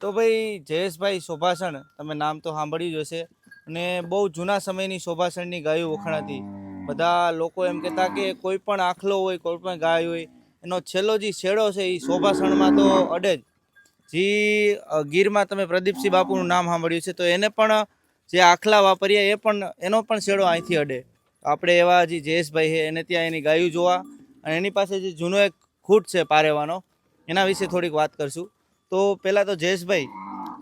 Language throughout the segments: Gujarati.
તો ભાઈ જયેશભાઈ શોભાસણ તમે નામ તો સાંભળ્યું જ હશે. અને બહુ જૂના સમયની શોભાસણની ગાયો વખણાતી. બધા લોકો એમ કહેતા કે કોઈ પણ આખલો હોય, કોઈ પણ ગાય હોય, એનો છેલ્લો જે છેડો છે એ શોભાસણમાં તો અડે જ. જે ગીરમાં તમે પ્રદીપસિંહ બાપુનું નામ સાંભળ્યું છે, તો એને પણ, જે આખલા વાપર્યા એ પણ, એનો પણ છેડો અહીંથી અડે. આપણે એવા જે જયેશભાઈ છે, એને ત્યાં એની ગાયું જોવા. અને એની પાસે જે જૂનો એક ખૂટ છે પારેવાનો, એના વિશે થોડીક વાત કરશું. તો પહેલાં તો જયેશભાઈ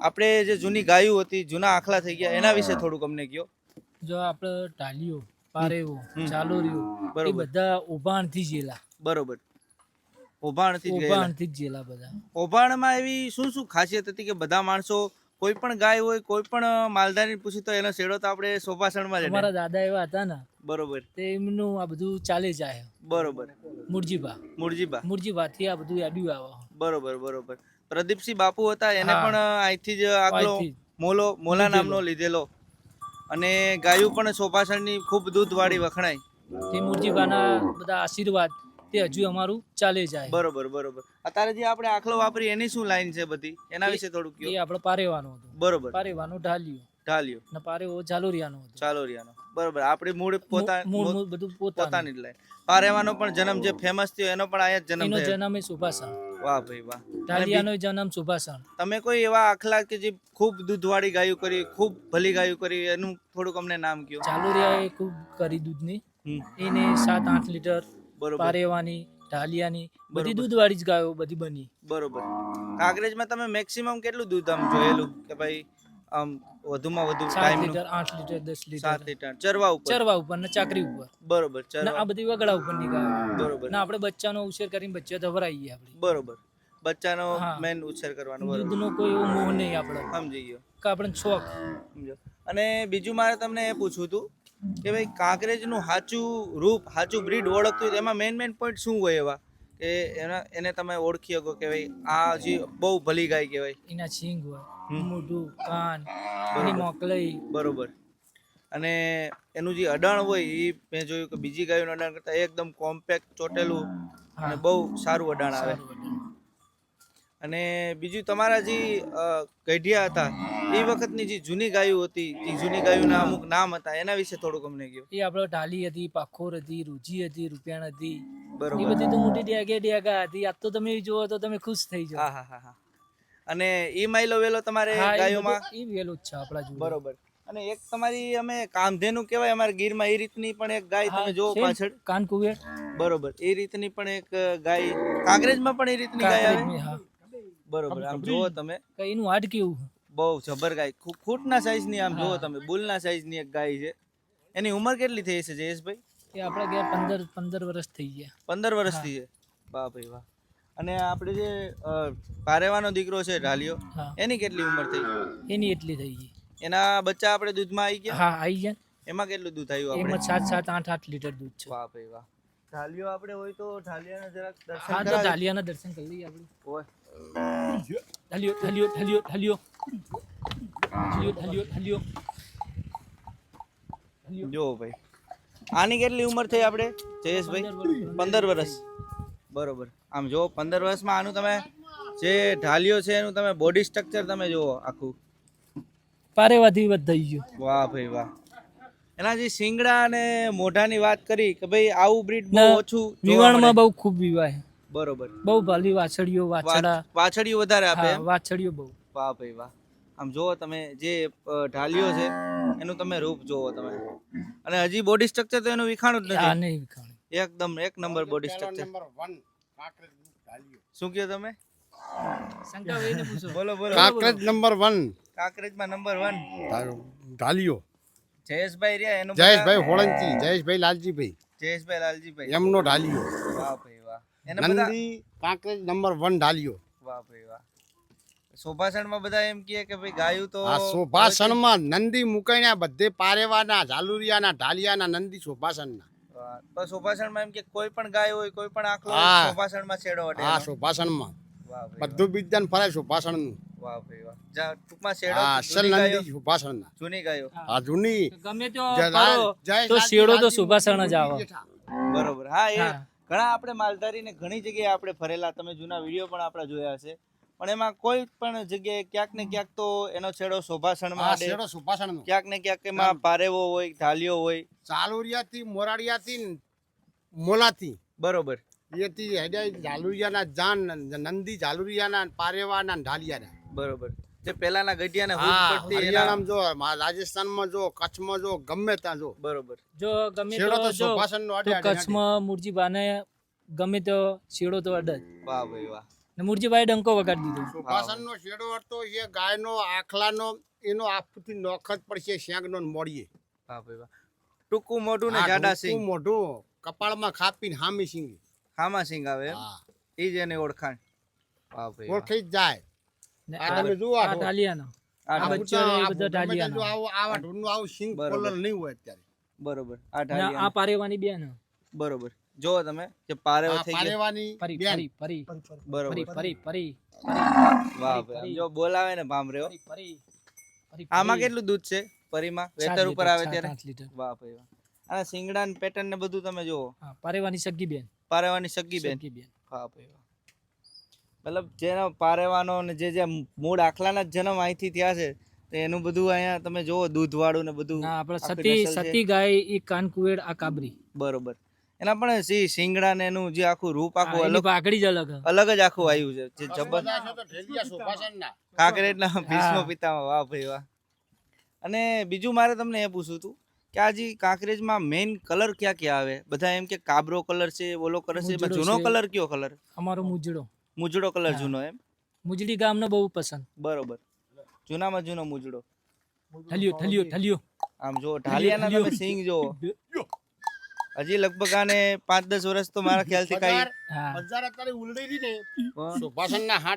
આપણે જે જૂની ગાયું હતી જૂના આખલા થઈ ગયા એના વિશે થોડુંક અમને કહો જો આપણે ટાલીઓ પારેવો. ચાલોરીઓ એ બરોબર. બધા ઉભાણથી જેલા બરોબર. ઓભાણથી ઉભાણથી જ જેલા બધા. ઓભાણમાં એવી શું શું ખાસિયત હતી કે બધા માણસો કોઈ પણ ગાય હોય કોઈ પણ માલધારી પૂછી તો એનો શેડો તો આપણે સોપાસણમાં જ અમારા દાદા એવા હતા ને બરોબર. તે એમનું આ બધું ચાલે જાય બરોબર. મુરજીબા મૂળજીબા મુરજીબાથી આ બધું યાડ્યું આવે બરોબર બરોબર. પ્રદીપસિંહ બાપુ હતા એને પણ અહીંથી જ આગલો મોલો મોલા. નામનો લીધેલો. અને ગાયું પણ સોપાસણની ખૂબ દૂધવાળી વખણાય તે બધા આશીર્વાદ તે હજુ અમારું ચાલે જાય. બરોબર બરોબર. અત્યારે જે આપણે આખલો વાપરી એની શું લાઈન છે બધી? એના વિશે થોડુંક એ આપણે પારેવાનું હતું. બરોબર. પારેવાનું ઢાલ્યું. ઢાલ્યો. ને પારેવો ચાલોરિયાનો હતો. ચાલોરિયાનો બરોબર. આપણે મૂળ પોતા મૂળ બધું પોતાનું. જ લાઈન. પારેવાનો પણ જન્મ જે ફેમસ થયો એનો પણ અહીંયા જન્મ એનો જન્મ એ સુભાષણ વાહ ભાઈ વાહ. ઢાલિયાનો જન્મ સુભાષણ. તમે કોઈ એવા આખલા કે જે ખૂબ દૂધવાળી ગાયું કરી ખૂબ ભલી ગાયું કરી એનું થોડુંક અમને નામ કહો ચાલુરિયાએ ખૂબ કરી દૂધની. એને સાત આઠ લીટર બરોબર. પારેવાની ઢાલિયાની બધી. દૂધવાળી જ ગાયો બધી બની. બરોબર. કાંકરેજમાં તમે મેક્સિમમ કેટલું દૂધ આમ જોયેલું કે ભાઈ આમ વધુમાં વધુ સાત ટાઈમનું લીટર આઠ લીટર દસ સાત લીટર. લીટર ચરવા ઉપર? ચરવા ઉપર ને ચાકરી ઉપર. બરોબર ચરવા આ બધી વગડા ઉપરની ગાયો. બરોબર. ના આપણે બચ્ચાનો ઉછેર કરીને બચ્ચા ધવરાઈએ આપણે. બરોબર. બચ્ચાનો મેન ઉછેર કરવાનો બરોબર. દૂધનો કોઈ એવો મોહ નહીં આપણે. સમજી ગયો. કે આપણે શોખ. સમજો. અને બીજું મારે તમને એ પૂછવું હતું કે ભાઈ કાંકરેજનું સાચું રૂપ સાચું બ્રીડ ઓળખતું એમાં મેન મેન પોઈન્ટ શું હોય એવા? કે એના એને તમે ઓળખી શકો કે ભાઈ આ હજી બહુ ભલી ગાય કહેવાય. એના છીંગ હોય. મોઢું કાન એની મોકલાઈ. બરોબર. અને એનું જે અડાણ હોય એ મેં જોયું કે બીજી ગાયોનું અડાણ કરતાં એકદમ કોમ્પેક્ટ ચોટેલું અને બહુ સારું અડાણ આવે. અને બીજું તમારા જે ગઢિયા હતા એ વખતની જે જૂની ગાયો હતી એ જૂની ગાયોના અમુક નામ હતા એના વિશે થોડુંક અમને કહ્યું એ આપણે ઢાલી હતી પાખોર હતી રૂજી હતી રૂપિયાણ હતી. એ બધી તો મોટી ડ્યાગે ડ્યાગા હતી. આજ તો તમે જુઓ તો તમે ખુશ થઈ જાઓ. હા હા હા હા. અને એ માઇલો વેલો તમારે ગાયોમાં? એ વેલો જ છે આપણા જોડે. બરોબર. અને એક તમારી અમે કામધેનું કહેવાય અમારા ગીરમાં એ રીતની પણ એક ગાય તમે જોવો પાછળ. કાન કુવેર બરોબર. એ રીતની પણ એક ગાય. કાંકરેજમાં પણ એ રીતની ગાય આવે? બરોબર. આમ જોવો તમે. એનું હાડ કેવું? બહુ જબર ગાય. ખૂબ ખૂટના સાઈઝની આમ જોવો હા. તમે. બુલના સાઈઝની એક ગાય છે. એની ઉંમર કેટલી થઈ છે જયેશભાઈ? એ આપણે ગયા પંદર પંદર વર્ષ થઈ ગયા. પંદર વર્ષ થઈ ગયા. વાહ ભાઈ વાહ. અને આપણે જે પારેવાનો દીકરો છે ઢાલિયો એની કેટલી ઉંમર થઈ? એની એટલી થઈ ગઈ. એના બચ્ચા આપણે દૂધમાં આવી ગયા? હા આવી ગયા. એમાં કેટલું દૂધ આવ્યું એમાં સાત સાત આઠ આઠ લીટર દૂધ છે. વાહ ભાઈ વાહ. ઢાલિયો આપણે હોય તો ઢાલિયાના જરાક દર્શન હા તો ઢાલિયાના દર્શન કરી લઈએ આપણે. ઓય. ઢાલિયો ઢાલિયો ઢાલિયો ઢાલિયો. ઢાલિયો ઢાલિયો ઢાલિયો. જો ભાઈ. આની કેટલી ઉંમર થઈ આપણે? જયેશભાઈ? પંદર વર્ષ. બરોબર. આમ જો પંદર વર્ષમાં આનું તમે જે ઢાલ્યો છે એનું તમે બોડી સ્ટ્રક્ચર તમે જુઓ આખું. પારેવાથી વધ થઈ ગયું. વાહ ભાઈ વાહ. એના જે શિંગડા અને મોઢાની વાત કરી કે ભાઈ આવું બ્રીડ બહુ ઓછું વિવાણમાં. બહુ ખૂબ વિવાય બરોબર. બહુ ભાલી વાછડીઓ વાછડા. વાછડીઓ વધારે આપે વાછડીઓ બહુ. વાહ ભાઈ વાહ. આમ જુઓ તમે જે ઢાલ્યો છે એનું તમે રૂપ જુઓ તમે. અને હજી બોડી સ્ટ્રક્ચર તો એનું વિખાણું જ નથી. નહીં વિખાણું. એકદમ એક નંબર બોડી સ્ટ્રક્ચર શું કહ્યો તમે? શંકાભાઈને પૂછો. બોલો બોલો. કાકરેજ નંબર વન કાંકરેજમાં નંબર વન ઢાલિયો. જયેશભાઈ રહ્યા એનું જયેશભાઈ હોળંચી જયેશભાઈ લાલજીભાઈ. જયેશભાઈ લાલજીભાઈ. એમનો ઢાલિયો. વાહ ભાઈ વાહ. એને બધા નંદી કાંકરેજ નંબર વન ઢાલિયો. વાહ ભાઈ વાહ. શોભાસણમાં બધા એમ કહે કે ભાઈ ગાયું તો આ શોભાસનમાં નંદી મુકાઈના બધે પારેવાના ઝાલુરિયાના ઢાલિયાના નંદી શોભાસનના વાહ. તો શોભાસણમાં એમ કે કોઈ પણ ગાય હોય કોઈ પણ આખલો. શોભાસણમાં છેડો અડે હા એનો. શોભાસનમાં બધું બીજાને ફરે શોભાસનનું વાહ ભાઈ વાહ. જા ટૂંકમાં છેડો આ અસલ નંદી શોભાસનના જૂની ગાયો. આ જૂની. ગમે જય ત્યાં લાલ- ફરો જય તો શેડો તો લાલજી જ આવે. બરોબર. હા એ ઘણા આપણે માલધારીને ઘણી જગ્યાએ આપણે ફરેલા. તમે જૂના વીડિયો પણ આપણા જોયા હશે. પણ એમાં કોઈ પણ જગ્યાએ ક્યાંક ને ક્યાંક તો એનો છેડો શોભાસણમાં અડે ક્યાંક ને ક્યાંક એમાં પારેવો હોય ઢાલિયો હોય. ચાલુરિયાથી મોરાડિયાથી ન મોલાથી. બરોબર. એથી હેડ્યા ઝાલુરિયાના જાન નંદી ઝાલુરિયાના પારેવાના ઢાલિયાના. બરોબર. જે પેલાના ગઢિયાને હા હરિયાણામાં જો મા- રાજસ્થાનમાં જો કચ્છમાં જો ગમે ત્યાં જો. બરોબર. જો ગમે તો જો. કચ્છમાં મુરજીબાને ગમે તો શેડો તો અડે વાહ ભાઈ વાહ. ને મુરજીભાઈ ડંકો વગાડી દીધો. સુભાષણનો શેડો અડતો છે ગાયનો આખલાનો એનો આપથી નોખત પડશે શેંગનો ને મોડીએ. વાહ ભાઈ વાહ ટૂંકું મોઢું ને જાડા ટૂંકું સિંગ. મોઢું કપાળમાં ખાપીને હામી સિંગ. હામા સિંગ આવે એ જ એને ઓળખાણ. વાહ ભાઈ ઓળખી જ જાય. ને આ તમે જુઓ આ ઢાલિયાનો. આ બચ્ચો એ બધો ઢાલિયાના. આવો આવા ઢૂંઢનું આવું સિંગ બરોબર. કોલર નહીં હોય અત્યારે. બરોબર. આ ને આ પારેવાની બેન. બરોબર. જો તમે કે પારેવો થઈ ગયો. પારેવાની પરી પરી ફરી બરોબર. પરી ફરી વાહ ભાઈ જો બોલાવે ને ભામરેઓ ફરી પરી ફરી આમાં કેટલું દૂધ છે? પરીમાં વેતર ઉપર આવે ત્યારે? વાહ ભાઈ વાહ. અને સિંગડા પેટર્ન ને બધું તમે જુઓ. હા, પારેવાની સગી બેન. પારેવાની સગી બેન. સગી બેન. વાહ ભાઈ વાહ. મતલબ જેનો પારેવાનો ને જે જે મૂળ આખલાના જ જન્મ અહીંથી થયા છે તો એનું બધું અહીંયા તમે જુઓ દૂધ વાળું ને બધું ના આપણે સતી સતી ગાય એ કાનકુવેડ આ કાબરી. બરોબર. એના પણ સી સિંગડા ને એનું જે આખું રૂપ આખું અલગ પાકડી જ અલગ અલગ જ આખું આવ્યું છે. જે જબર બધા છે તો ઢેલિયા સુભાષણના. કાંકરેજના ભીષ્મ. પિતામાં. વાહ ભાઈ વાહ. અને બીજું મારે તમને એ પૂછવું હતું કે આ જે કાંકરેજમાં મેઇન કલર ક્યાં ક્યાં આવે? બધા એમ કે કાબરો કલર છે બોલો કલર છે જૂનો કલર કયો કલર અમારો મુજડો. મુજડો કલર જૂનો એમ? મુજડી ગામનો બહુ પસંદ. બરોબર. જૂનામાં જૂનો મુજડો. ઠલિયો ઠલિયો ઠલિયો આમ જો ઢાલિયાના તમે સિંગ જો હજી લગભગ આને પાંચ દસ વર્ષ તો મારા ખ્યાલથી કઈ હજાર અત્યારે ઉલડી રહી ને પણ સુભાષણના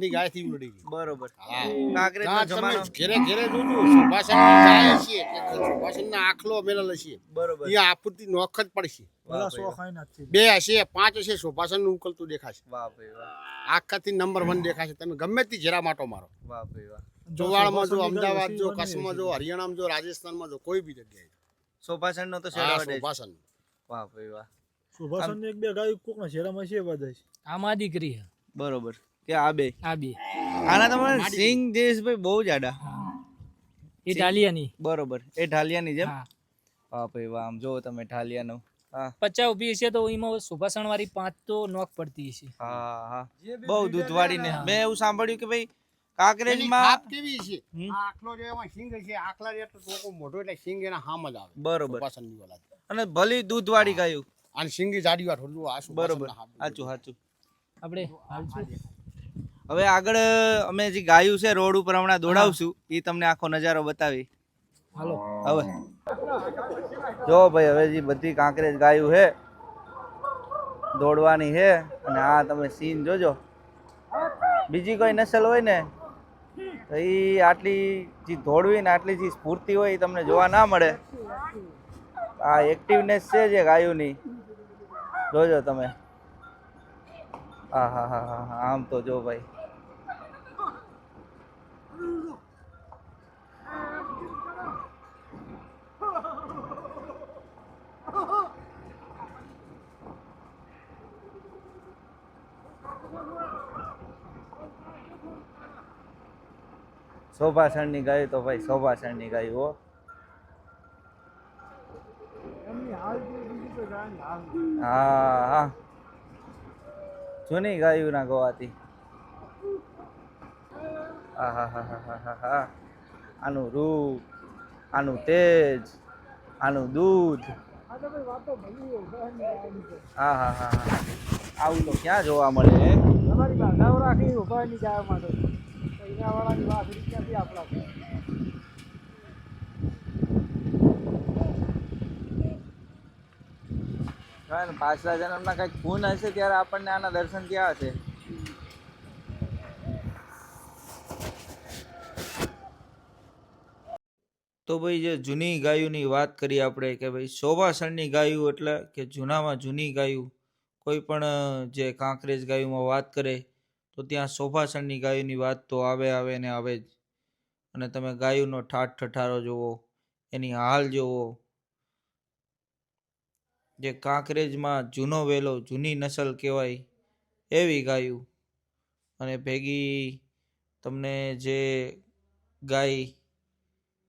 થી ગાયથી ઉલડી ગઈ બરોબર. જમાનો ઘેરે ઘેરે જોજો સુભાષણની ગાય છે કે સુભાષણના આખલો મેળલ છે બરોબર. એ આપૂર્તિ નોખ જ પડશે. બે હશે પાંચ હશે સુભાષણનું ઉકલતું દેખાશે. વાહ ભાઈ આખાથી નંબર વન દેખાશે. તમે ગમે તે જરા માટો મારો. વાહ ભાઈ વાહ. ચોવાળમાં જો અમદાવાદ જો કચ્છમાં જો હરિયાણામાં જો રાજસ્થાનમાં જો કોઈ બી જગ્યાએ સોપાસણનો તો શેડો હા વડે છે. સુભાષણ. વાહ ભાઈ વાહ. સુભાષણ એક બે ગાય કોકના શેરામાં છે બધા જ. આમાં દીકરી હે. બરોબર. કે આ બે? આ બે. આના તમારે સિંગ જયેશભાઈ બહુ જાડા. એ ઢાલિયાની. બરોબર. એ ઢાલિયાની જેમ? હા. વાહ ભાઈ વાહ. આમ જો તમે ઢાલિયાનો. હા. પચાસ ઊભી છે તો એમાં સુભાષણ વાળી પાંચ તો નોક પડતી છે હા હા. બહુ દૂધવાળી ને મેં એવું સાંભળ્યું કે ભાઈ કાંકરેજમાં ખાપ કેવી છે. આખલો જે એમાં સિંગ છે આખલા જે ટોકો મોટો એટલે સિંગ એના હામ જ આવે. બરોબર. ઓલાદ. અને ભલી દૂધવાળી ગાયું. અને સિંગી જાડી વાત હોલું આ બરોબર. સુભાષણના સાચું સાચું. આપણે હવે આગળ અમે જે ગાયું છે રોડ ઉપર હમણાં દોડાવશું એ તમને આખો નજારો બતાવી. હાલો. હવે. જો ભાઈ હવે જે બધી કાંકરેજ ગાયું છે દોડવાની છે અને આ તમે સીન જોજો. બીજી કોઈ નસલ હોય ને તો એ આટલી જે દોડવી ને આટલી જે સ્ફૂર્તિ હોય એ તમને જોવા ના મળે. આ એક્ટિવનેસ છે જે ગાયુંની જોજો તમે. હા હા હા હા, આમ તો જો ભાઈ. શોભાસણની ગાય તો ભાઈ શોભાસણની ગાય હો. હા હા. જૂની ગાયું ના ગવાતી આનું રૂપ આનું તેજ આનું દૂધ. હા હા હા આવું તો ક્યાં જોવા મળે વાળાની વાત ક્યાંથી આપણા કંઈક ખૂન હશે ત્યારે આપણને આના દર્શન થયા હશે તો ભાઈ જે જૂની ગાયોની વાત કરીએ આપણે કે ભાઈ શોભાસણની ગાયું એટલે કે જૂનામાં જૂની ગાયું કોઈ પણ જે કાંકરેજ ગાયુંમાં વાત કરે તો ત્યાં શોભાસણની ગાયોની વાત તો આવે આવે ને આવે જ. અને તમે ગાયોનો ઠાઠ ઠઠારો જુઓ, એની હાલ જુઓ. જે કાંકરેજમાં જૂનો વેલો, જૂની નસલ કહેવાય, એવી ગાયું. અને ભેગી તમને જે ગાય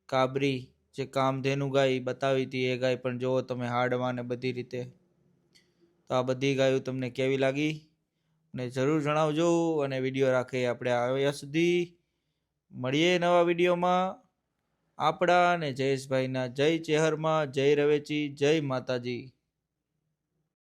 કાબરી, જે કામધેનુ ગાય બતાવી હતી, એ ગાય પણ જુઓ તમે હાડમાં ને બધી રીતે. તો આ બધી ગાયો તમને કેવી લાગી? અને જરૂર જણાવજો અને વીડિયો રાખીએ આપણે આવ્યા સુધી. મળીએ નવા વિડીયોમાં આપણા અને જયેશભાઈના જય ચેહરમાં. જય રવેચી. જય માતાજી.